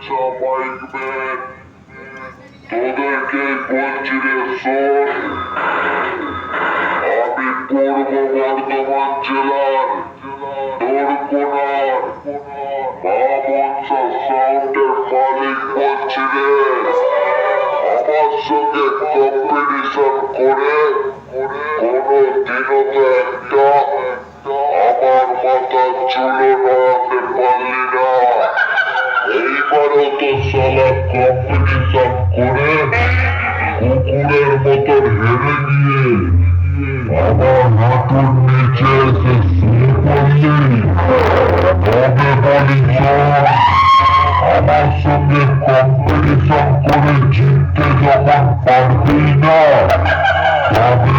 বাচ্চা তোদেরকে বলছি রে শোন আমি পূর্ব বর্ধমান জেলার দোরকোনার মহামনসা সাউন্ডের মালিক বলছি রে আমার সঙ্গে কম্পিটিশন করে কোনো দিনও তো একটা আমার মাথা চুলো নড়াতে পারলি না। এইবারও তো সালা কম্পিটিশন করে, কুকুরের মতন হেরে গিয়ে আমার হাঁটুর নিচে এসে শুয়ে পড়লি। তবে বলি আমার সঙ্গে কম্পিটিশন করে জিততে যখন পারবি না, তবে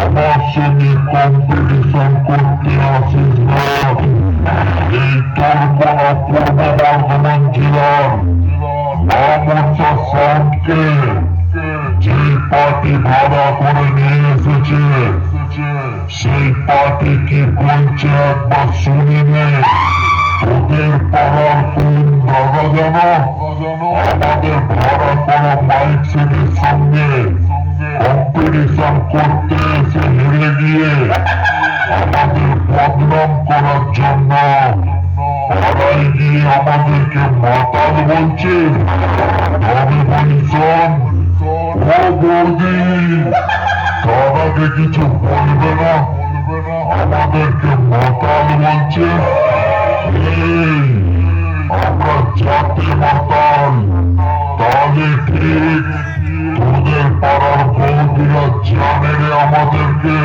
আমার সঙ্গে কম্পিটিশন করতে আসিস না এই তোর কোন পূর্ব বর্ধমান জেলার মামসা সাউন্ডকে যে পার্টি ভাড়া করে নিয়ে এসেছে সেই পার্টি কি বলছে একবার শুনি নে। তোদের পাড়ার কোন দাদা জানো? আমাদের ভাড়া করা মাইক সেটের সঙ্গে কম্পিটিশন করতে এসে হেরে গিয়ে আমাদের বদনাম করার জন্য পাড়ায় গিয়ে আমাদেরকে মাতাল বলছে। আমি বলি শোন, ও বৌদি আগে কিছু বলবে না আমাদেরকে মাতাল বলছে। আমরা যাতে মাতাল, তাহলে ঠিক তোদের পাড়ার বৌদিরা জানে রে আমাদেরকে।